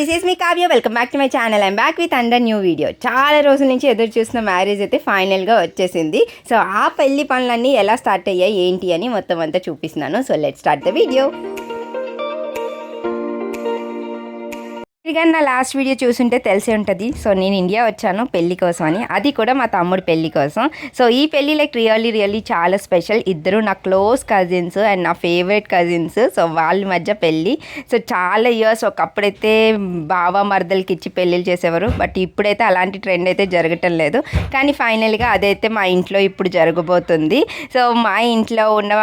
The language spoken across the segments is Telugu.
This is me Kavya welcome back to my channel I'm back with another new video చాలా రోజుల నుంచి ఎదురు చూస్తున్న మ్యారేజ్ అయితే ఫైనల్గా వచ్చేసింది. సో ఆ పెళ్ళి పనులన్నీ ఎలా స్టార్ట్ అయ్యాయి ఏంటి అని మొత్తం అంతా చూపిస్తున్నాను. So let start the video కానీ నా లాస్ట్ వీడియో చూసుంటే తెలిసే ఉంటుంది. సో నేను ఇండియా వచ్చాను పెళ్ళి కోసం అని. అది కూడా మా తమ్ముడు పెళ్ళి కోసం. సో ఈ పెళ్ళి లైక్ రియల్లీ రియల్లీ చాలా స్పెషల్. ఇద్దరు నా క్లోజ్ కజిన్స్ అండ్ నా ఫేవరెట్ కజిన్స్. సో వాళ్ళ మధ్య పెళ్ళి సో చాలా ఇయర్స్ ఒకప్పుడైతే బావ మరదలకి ఇచ్చి పెళ్ళిళ్ళు చేసేవారు. బట్ ఇప్పుడైతే అలాంటి ట్రెండ్ అయితే జరగటం లేదు. కానీ ఫైనల్గా అదైతే మా ఇంట్లో ఇప్పుడు జరగబోతుంది. సో మా ఇంట్లో ఉన్న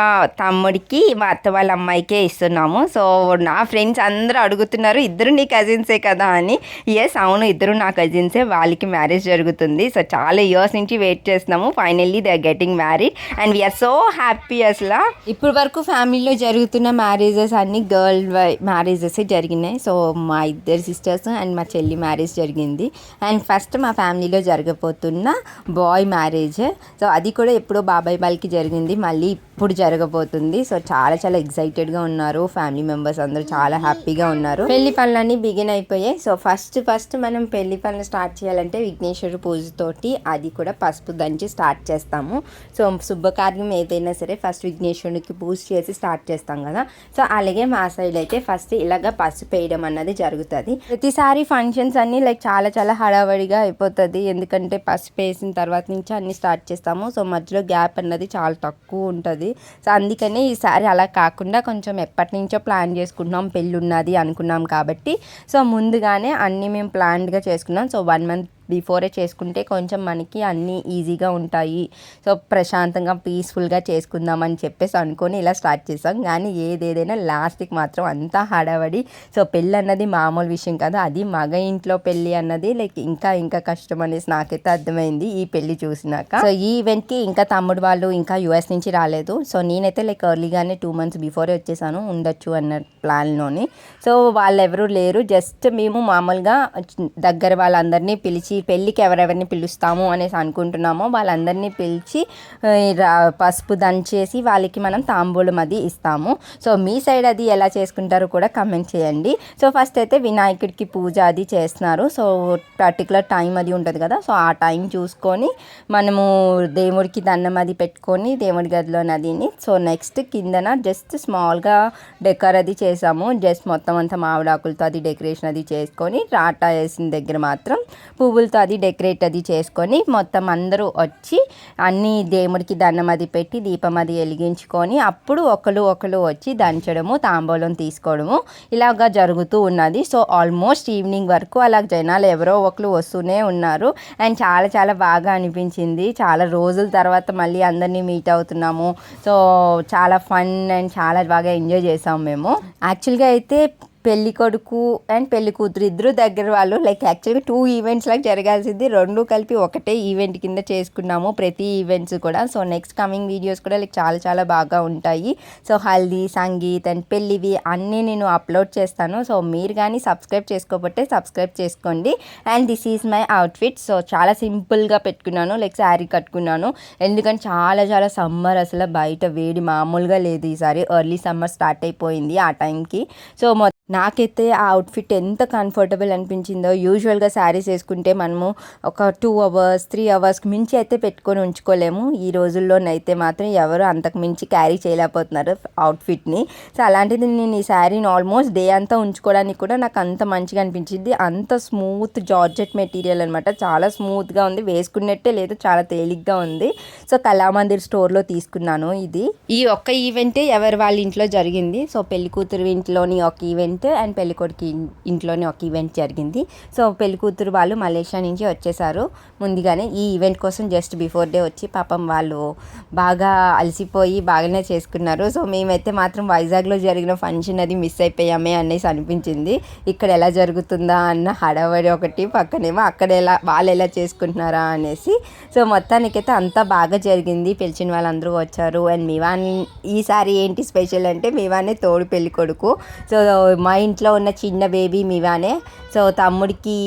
తమ్ముడికి మా అత్త వాళ్ళ అమ్మాయికే ఇస్తున్నాము. సో నా ఫ్రెండ్స్ అందరూ అడుగుతున్నారు ఇద్దరు నీ కజిన్సే కదా అని. ఎస్ అవును ఇద్దరు నా కజిన్సే వాళ్ళకి మ్యారేజ్ జరుగుతుంది. సో చాలా ఇయర్స్ నుంచి వెయిట్ చేస్తున్నాము. Finally they are getting married and we're so happy అసలు. ఇప్పటి వరకు ఫ్యామిలీలో జరుగుతున్న మ్యారేజెస్ అన్ని గర్ల్ మ్యారేజెస్ జరిగినాయి. సో మా ఇద్దరు సిస్టర్స్ అండ్ మా చెల్లి మ్యారేజ్ జరిగింది. అండ్ ఫస్ట్ మా ఫ్యామిలీలో జరగబోతున్న బాయ్ మ్యారేజ్ సో అది కూడా ఎప్పుడో బాబాయ్ వాళ్ళకి జరిగింది. మళ్ళీ ఇప్పుడు జరగబోతుంది. సో చాలా చాలా ఎక్సైటెడ్గా ఉన్నారు. ఫ్యామిలీ మెంబర్స్ అందరూ చాలా హ్యాపీగా ఉన్నారు. పెళ్ళి పనులన్నీ బిగిన్ అయిపోయాయి. సో ఫస్ట్ ఫస్ట్ మనం పెళ్ళి పనులు స్టార్ట్ చేయాలంటే విఘ్నేశ్వర పూజతోటి అది కూడా పసుపు దంచి స్టార్ట్ చేస్తాము. సో శుభకార్యం ఏదైనా సరే ఫస్ట్ విఘ్నేశ్వరునికి పూజ చేసి స్టార్ట్ చేస్తాం కదా. సో అలాగే మా సైడ్ అయితే ఫస్ట్ ఇలాగ పసుపు వేయడం అన్నది జరుగుతుంది. ప్రతిసారి ఫంక్షన్స్ అన్నీ లైక్ చాలా చాలా హడావడిగా అయిపోతుంది. ఎందుకంటే పసుపు వేసిన తర్వాత నుంచి అన్ని స్టార్ట్ చేస్తాము. సో మధ్యలో గ్యాప్ అన్నది చాలా తక్కువ ఉంటుంది. సో అందుకనే ఈసారి అలా కాకుండా కొంచెం ఎప్పటి నుంచో ప్లాన్ చేసుకుంటున్నాం. పెళ్ళి ఉన్నది అనుకున్నాం కాబట్టి. సో ముందుగానే అన్నీ మేము ప్లాన్డ్గా చేసుకున్నాం. సో వన్ మంత్ బిఫోరే చేసుకుంటే కొంచెం మనకి అన్నీ ఈజీగా ఉంటాయి. సో ప్రశాంతంగా పీస్ఫుల్గా చేసుకుందామని చెప్పేసి అనుకొని ఇలా స్టార్ట్ చేసాం. కానీ ఏదేదైనా లాస్ట్కి మాత్రం అంతా హడావడి. సో పెళ్ళి అన్నది మామూలు విషయం కాదు. అది మగ ఇంట్లో పెళ్ళి అన్నది లైక్ ఇంకా ఇంకా కష్టం అనేసి నాకైతే అర్థమైంది ఈ పెళ్ళి చూసినాక. సో ఈ ఈవెంట్కి ఇంకా తమ్ముడు వాళ్ళు ఇంకా యుఎస్ నుంచి రాలేదు. సో నేనైతే లైక్ ఎర్లీగానే టూ మంత్స్ బిఫోరే వచ్చేసాను ఉండొచ్చు అన్న ప్లాన్లోని. సో వాళ్ళు ఎవరు లేరు. జస్ట్ మేము మామూలుగా దగ్గర వాళ్ళందరినీ పిలిచి పెళ్ళికి ఎవరెవరిని పిలుస్తాము అనేసి అనుకుంటున్నామో వాళ్ళందరినీ పిలిచి రా- పసుపు దంచేసి వాళ్ళకి మనం తాంబూలం అది ఇస్తాము. సో మీ సైడ్ అది ఎలా చేసుకుంటారో కూడా కమెంట్ చేయండి. సో ఫస్ట్ అయితే వినాయకుడికి పూజ అది చేస్తున్నారు. సో పర్టికులర్ టైం అది ఉంటుంది కదా సో ఆ టైం చూసుకొని మనము దేవుడికి దండం అది పెట్టుకొని దేవుడి గదిలో నదిని సో నెక్స్ట్ కిందన జస్ట్ స్మాల్గా డెకర్ అది చేసాము. జస్ట్ మొత్తం అంతా మామిడాకులతో అది డెకరేషన్ అది చేసుకొని రాటా వేసిన దగ్గర మాత్రం పువ్వులు పువ్వులతో అది డెకరేట్ అది చేసుకొని మొత్తం అందరూ వచ్చి అన్ని దేవుడికి దండం అది పెట్టి దీపం అది వెలిగించుకొని అప్పుడు ఒకరు ఒకరు వచ్చి దంచడము తాంబూలం తీసుకోవడము ఇలాగా జరుగుతూ ఉన్నది. సో ఆల్మోస్ట్ ఈవినింగ్ వరకు అలా జనాలు ఎవరో ఒకరు వస్తూనే ఉన్నారు. అండ్ చాలా చాలా బాగా అనిపించింది. చాలా రోజుల తర్వాత మళ్ళీ అందరినీ మీట్ అవుతున్నాము. సో చాలా ఫన్ అండ్ చాలా బాగా ఎంజాయ్ చేసాము మేము. యాక్చువల్గా అయితే పెళ్ళి కొడుకు అండ్ పెళ్ళి కూతురు ఇద్దరు దగ్గర వాళ్ళు లైక్ యాక్చువల్గా టూ ఈవెంట్స్ లాగా జరగాల్సింది. రెండు కలిపి ఒకటే ఈవెంట్ కింద చేసుకున్నాము ప్రతి ఈవెంట్స్ కూడా. సో నెక్స్ట్ కమింగ్ వీడియోస్ కూడా లైక్ చాలా చాలా బాగా ఉంటాయి. సో హల్దీ సంగీత్ అండ్ పెళ్ళివి అన్నీ నేను అప్లోడ్ చేస్తాను. సో మీరు కానీ సబ్స్క్రైబ్ చేసుకోకపోతే సబ్స్క్రైబ్ చేసుకోండి. And this is my outfit so చాలా సింపుల్గా పెట్టుకున్నాను లైక్ శారీ కట్టుకున్నాను. ఎందుకంటే చాలా చాలా సమ్మర్ అసలు బయట వేడి మామూలుగా లేదు ఈసారి. ఎర్లీ సమ్మర్ స్టార్ట్ అయిపోయింది ఆ టైంకి సో మొ నాకైతే ఆ అవుట్ఫిట్ ఎంత కంఫర్టబుల్ అనిపించిందో యూజువల్గా శారీస్ వేసుకుంటే మనము ఒక టూ అవర్స్ త్రీ అవర్స్కి మించి అయితే పెట్టుకొని ఉంచుకోలేము. ఈ రోజుల్లోనైతే మాత్రం ఎవరు అంతకు మించి క్యారీ చేయలేకపోతున్నారు అవుట్ఫిట్ని సో అలాంటిది నేను ఈ శారీని ఆల్మోస్ట్ డే అంతా ఉంచుకోవడానికి కూడా నాకు అంత మంచిగా అనిపించింది. అంత స్మూత్ జార్జెట్ మెటీరియల్ అనమాట చాలా స్మూత్గా ఉంది. వేసుకున్నట్టే లేదు చాలా తేలిగ్గా ఉంది. సో కళామందిర్ స్టోర్లో తీసుకున్నాను ఇది. ఈ ఒక్క ఈవెంటే ఎవరి వాళ్ళ ఇంట్లో జరిగింది. సో పెళ్ళి కూతురు ఇంట్లోని ఒక ఈవెంట్ అండ్ పెళ్ళికొడుకి ఇంట్లోనే ఒక ఈవెంట్ జరిగింది. సో పెళ్ళి కూతురు వాళ్ళు మలేషియా నుంచి వచ్చేసారు. ముందుగానే ఈ ఈవెంట్ కోసం జస్ట్ బిఫోర్ డే వచ్చి పాపం వాళ్ళు బాగా అలసిపోయి బాగానే చేసుకున్నారు. సో మేమైతే మాత్రం వైజాగ్లో జరిగిన ఫంక్షన్ అది మిస్ అయిపోయామే అనేసి అనిపించింది. ఇక్కడ ఎలా జరుగుతుందా అన్న హడావడి ఒకటి పక్కనేమో అక్కడ ఎలా వాళ్ళు ఎలా చేసుకుంటున్నారా అనేసి. సో మొత్తానికైతే అంతా బాగా జరిగింది. పిలిచిన వాళ్ళందరూ వచ్చారు. అండ్ మీవాన్ ఈసారి ఏంటి స్పెషల్ అంటే మీవానే తోడు పెళ్ళి కొడుకు సో మా ఇంట్లో ఉన్న చిన్న బేబీ మీవానే సో తమ్ముడికి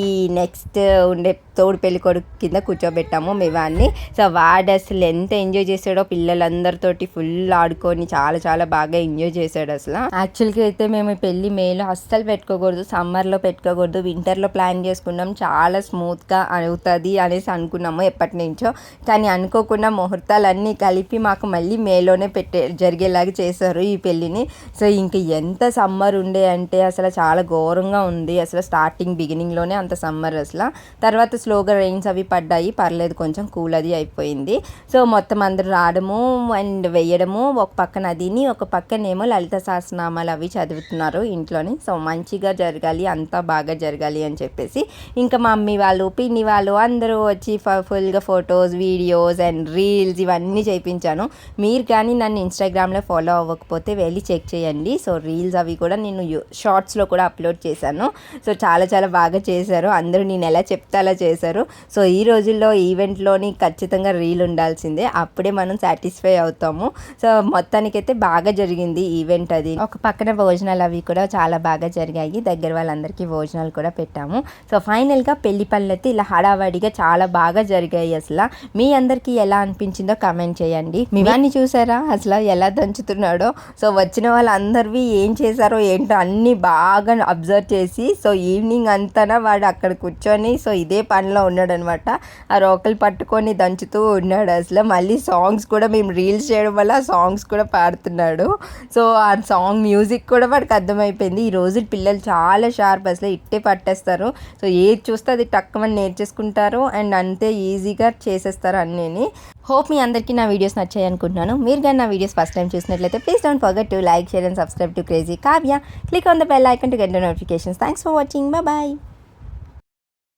నెక్స్ట్ ఉండే తోడు పెళ్ళి కొడుకు కింద కూర్చోబెట్టాము మేము వాడిని సో వాడు అసలు ఎంత ఎంజాయ్ చేసాడో పిల్లలందరితోటి ఫుల్ ఆడుకొని చాలా చాలా బాగా ఎంజాయ్ చేశాడు అసలు. యాక్చువల్గా అయితే మేము పెళ్ళి మేలో అస్సలు పెట్టుకోకూడదు సమ్మర్లో పెట్టుకోకూడదు వింటర్లో ప్లాన్ చేసుకున్నాం. చాలా స్మూత్గా అవుతుంది అనేసి అనుకున్నాము ఎప్పటి నుంచో. కానీ అనుకోకుండా ముహూర్తాలన్నీ కలిపి మాకు మళ్ళీ మేలోనే పెట్టే జరిగేలాగా చేశారు ఈ పెళ్ళిని సో ఇంక ఎంత సమ్మర్ ఉండే అంటే అసలు చాలా ఘోరంగా ఉంది. అసలు స్టార్ట్ స్టార్టింగ్ బిగినింగ్లోనే అంత సమ్మర్ అసలు. తర్వాత స్లోగా రెయిన్స్ అవి పడ్డాయి. పర్లేదు కొంచెం కూల్ అది అయిపోయింది. సో మొత్తం అందరూ రావడము అండ్ వేయడము ఒక పక్కన అదిని ఒక పక్కనేమో లలిత సహస్రనామాలు అవి చదువుతున్నారు ఇంట్లోని. సో మంచిగా జరగాలి అంతా బాగా జరగాలి అని చెప్పేసి. ఇంకా మా మమ్మీ వాళ్ళు పిన్ని వాళ్ళు అందరూ వచ్చి ఫుల్గా ఫొటోస్ వీడియోస్ అండ్ రీల్స్ ఇవన్నీ చేయించాను మీరు కానీ నన్ను ఇన్స్టాగ్రామ్లో ఫాలో అవ్వకపోతే వెళ్ళి చెక్ చేయండి. సో రీల్స్ అవి కూడా నేను షార్ట్స్లో కూడా అప్లోడ్ చేశాను. సో చాలా చాలా చాలా బాగా చేశారు. అందరూ నేను ఎలా చెప్తే అలా చేశారు. సో ఈ రోజుల్లో ఈవెంట్లోని ఖచ్చితంగా రీల్ ఉండాల్సిందే. అప్పుడే మనం సాటిస్ఫై అవుతాము. సో మొత్తానికైతే బాగా జరిగింది ఈవెంట్ అది. ఒక పక్కన భోజనాలు అవి కూడా చాలా బాగా జరిగాయి. దగ్గర వాళ్ళందరికీ భోజనాలు కూడా పెట్టాము. సో ఫైనల్గా పెళ్ళి పనులు అయితే ఇలా హడావాడిగా చాలా బాగా జరిగాయి అసలు. మీ అందరికీ ఎలా అనిపించిందో కమెంట్ చేయండి. మీ వాడిని చూసారా? అసలు ఎలా దంచుతున్నాడో? సో వచ్చిన వాళ్ళందరివి ఏం చేశారో ఏంటో అన్నీ బాగా అబ్జర్వ్ చేసి సో ఈవినింగ్ అంతా వాడు అక్కడ కూర్చొని సో ఇదే పనిలో ఉన్నాడు అనమాట ఆ రోకలు పట్టుకొని దంచుతూ ఉన్నాడు అసలు. మళ్ళీ సాంగ్స్ కూడా మేము రీల్స్ చేయడం వల్ల సాంగ్స్ కూడా పాడుతున్నాడు. సో ఆ సాంగ్ మ్యూజిక్ కూడా వాడికి అర్థమైపోయింది. ఈ రోజు పిల్లలు చాలా షార్ప్ అసలు ఇట్టే పట్టేస్తారు. సో ఏది చూస్తే అది టక్కుమని నేర్చేసుకుంటారు. అండ్ అంతే ఈజీగా చేసేస్తారు అన్నీని. హోప్ మీ అందరికీ నా వీడియోస్ నచ్చాయి అనుకుంటున్నాను. మీరు కానీ నా వీడియోస్ ఫస్ట్ టైం చూసినట్లయితే please don't forget to like share and subscribe to crazy Kavya click on the bell icon to get notifications thanks for watching bye